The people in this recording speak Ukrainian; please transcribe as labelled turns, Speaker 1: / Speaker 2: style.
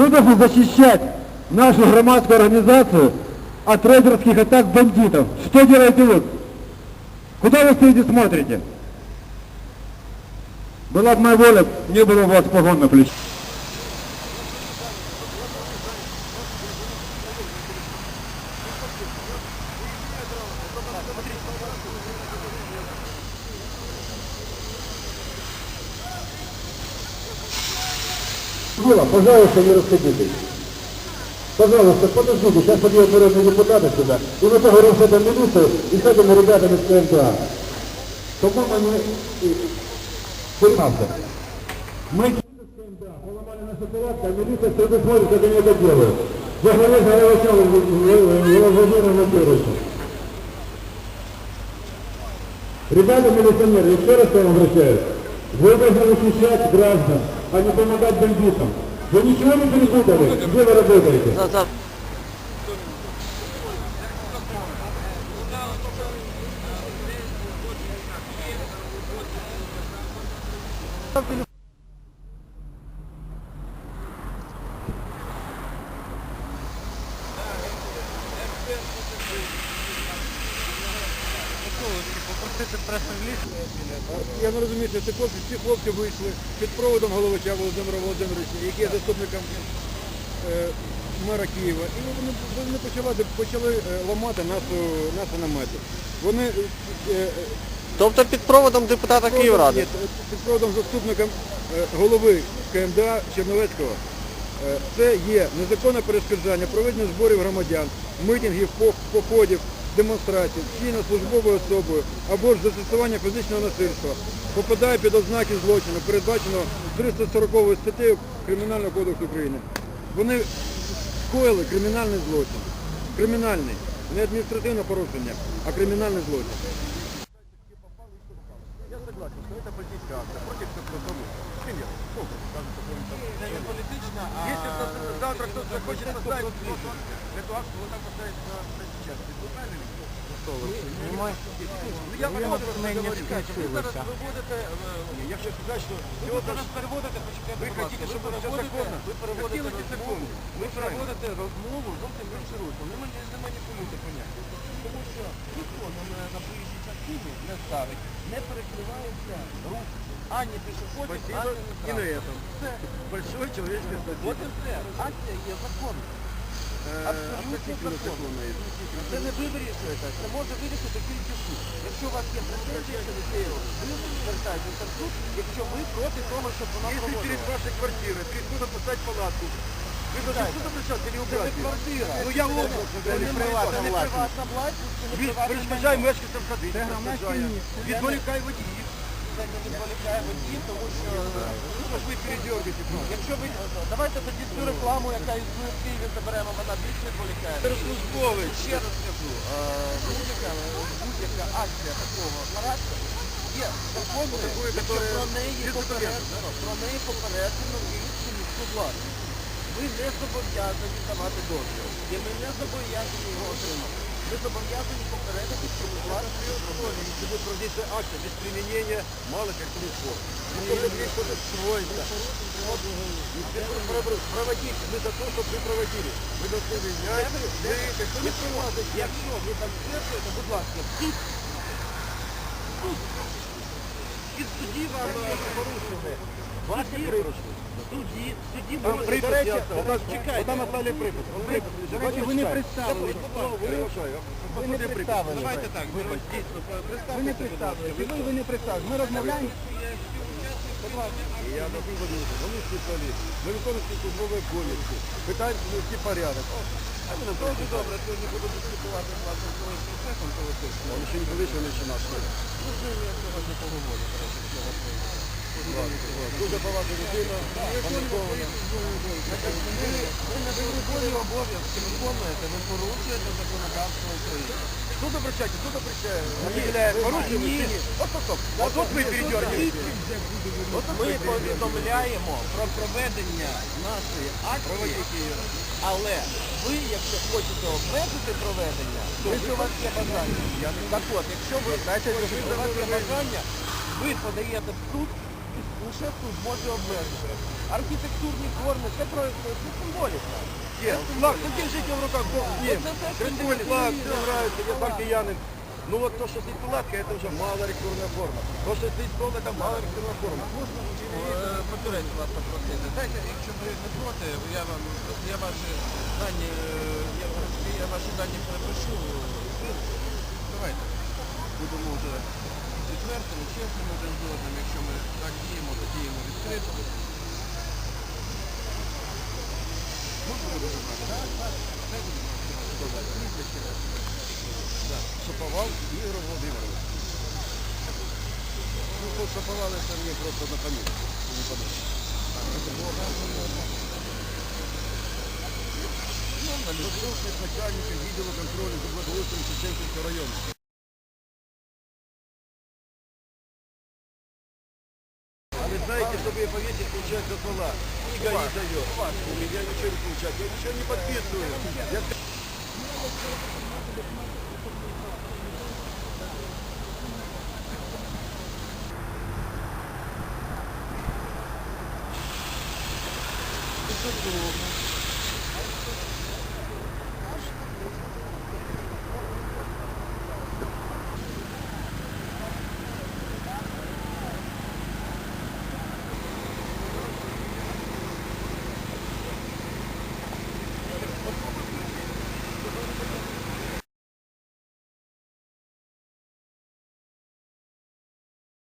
Speaker 1: Вы должны защищать нашу громадскую организацию от рейдерских атак бандитов. Что делаете вы? Куда вы стоите смотрите? Была бы моя воля, не было бы у вас погон на плече. Было, пожалуйста, не расходитесь. Пожалуйста, подождите, сейчас подъедут народные депутаты сюда, и мы поговорим с этой милицией и с этими ребятами с КМДА. По-моему, они... Понимаете? Мы с КМДА поломали нашу порядку, а милиция стоит и смотрит, как они это делают. Я говорю с Головачевым, Владимиром Владимировичем. Ребята милиционеры, еще раз к вам обращаюсь. Вы должны защищать граждан, а не помогать бандитам. Вы ничего не перепутали? Где вы работаете?
Speaker 2: Да, за.
Speaker 3: Я не розумію, що ці хлопці, ці хлопці вийшли під проводом головича Володимира Володимировича, який є заступником е, мера Києва. І вони, вони почали, почали е, ламати нашу, наші намети. Вони е, е,
Speaker 2: Тобто під проводом депутата
Speaker 3: проводом-
Speaker 2: Київради.
Speaker 3: ні, під проводом заступником е, голови КМДА Черновецького. Е, Це є незаконне перешкоджання проведення зборів громадян, митингів, походів, демонстрацій, вчинення службовою особою або ж застосування фізичного насильства попадає під ознаки злочину, передбаченого 340 статтею Кримінального кодексу України. Вони скоїли кримінальний злочин. Кримінальний. Не адміністративне порушення, а кримінальний злочин. Я согласен, что это политическая акция против Соколовой. Пример. Это не политично, а... Если завтра кто-то захочет поставить эту акцию, вот так поставить на сейчас. Вы правильно я говорю, ви зараз виводите, хочу сказати, ви зараз переводите, почекайте, ви хотіте, щоб законно, ви переводите закон, ви переводите розмову зовсім в інший русло. Не маніпулюйте поняття. Тому що ніхто на проїжджій частині не ставить, не перекривається рух ані пішоходів, ані
Speaker 4: и на
Speaker 3: не
Speaker 4: этом.
Speaker 3: Все.
Speaker 4: Большой человеческий
Speaker 3: От і все. Акція є законна. Абсолютно законно. Це не ви вирішуєте, це може вирішити тільки суд. Якщо у вас є претензії до цієї, ви звертайтеся в суд, якщо ви проти того, щоб вона
Speaker 4: Если перед
Speaker 3: проводила.
Speaker 4: вашей квартирой перед сюда поставить палатку, вы должны
Speaker 3: Дайте.
Speaker 4: сюда обращаться или
Speaker 3: Це не
Speaker 4: убрать её?
Speaker 3: квартира.
Speaker 4: Ну я область,
Speaker 3: Це не приватна власність. Це не власність, це не
Speaker 4: Він
Speaker 3: приватне
Speaker 4: перешкоджає
Speaker 3: майно.
Speaker 4: мешканцям ходити, перешкоджає. Відволікає водіїв.
Speaker 3: Не відволікає водіїв, тому що
Speaker 4: Ну, ж ви передергаете
Speaker 3: якщо ви давайте тоді цю рекламу, яка існує в Києві, заберемо, вона більш відволікає.
Speaker 4: Службовий.
Speaker 3: Ще раз скажу, е, будь-яка будь-яка акція такого характеру є законною, якщо про неї попереджено, про неї попереджено Київську міську владу. Ви не зобов'язані давати дозвіл, і ми не зобов'язані його отримати Ви зобов'язані попередити, що ви власне
Speaker 4: Если будет проводиться акция без применения малых активных форм. Никто здесь что-то строится. И все про- проводите. Мы за то, чтобы вы проводили. Вы должны менять, вы как не проводите.
Speaker 3: Якщо ви там стверджуєте, будь ласка, в суд. Суд. І в суді вам е, порушили. Ваші порушили. В суді
Speaker 4: Там припис,
Speaker 3: до речі,
Speaker 4: я-
Speaker 3: до чекайте.
Speaker 4: там оставили припис. Припис лежит.
Speaker 3: Бачите, ви не представили, ви. Ви не представили.
Speaker 4: Давайте так,
Speaker 3: Ви не представили. Ви, ви не представили. Ми розмовляємо.
Speaker 4: Я Анатолий Владимирович, вони спеціаліст. Ми виконуємо службові обов'язки. Питаємо внести порядок. А ми
Speaker 3: Дуже добре, сьогодні буду дискутувати з вашим своїм процесом політичним.
Speaker 4: Он ще не вийшов, не починав.
Speaker 3: Можливо, я сьогодні поговорю. до речі, з цього приводу.
Speaker 4: Дуже поважна людина, паникована.
Speaker 3: Ви виборі обов'язки виконуєте, ви порушуєте законодавство України.
Speaker 4: Тут обращайте, тут обращайте.
Speaker 3: Ні.
Speaker 4: чи ні. От, стоп. Вот тут ви передергаете.
Speaker 3: Ми повідомляємо про проведення нашої акції, але ви, якщо хочете обмежити проведення, то якщо у вас є бажання, так от, якщо ви, якщо у вас є бажання, ви подаєте в суд
Speaker 4: лише тут може обмежити. Архітектурні форми, це про це символіка. Є, флаг, ну його в руках, Бог з ним. Прикольний флаг, мне нравится, я партиянин. Ну вот то, что стоит палатка, это уже малорекурная форма. То, что стоит стол, это малорекурная форма.
Speaker 3: Повторяйте вас попросити. Дайте, якщо ви не проти, я вам я ваші дані, е, я, я ваші дані перепишу. Давайте. Будемо вже відвертими, чесними один
Speaker 4: Шаповал Ігор Володимирович. Ну, тут шаповал, это мне просто на память. Не подумал. Заступник начальника відділу контролю за благоустрою Шевченківського району. Знаете, чтобы повесить, получается стола. Книга не дает. Я ничего не получаю. Я ничего не подписываю. Я
Speaker 3: Саду,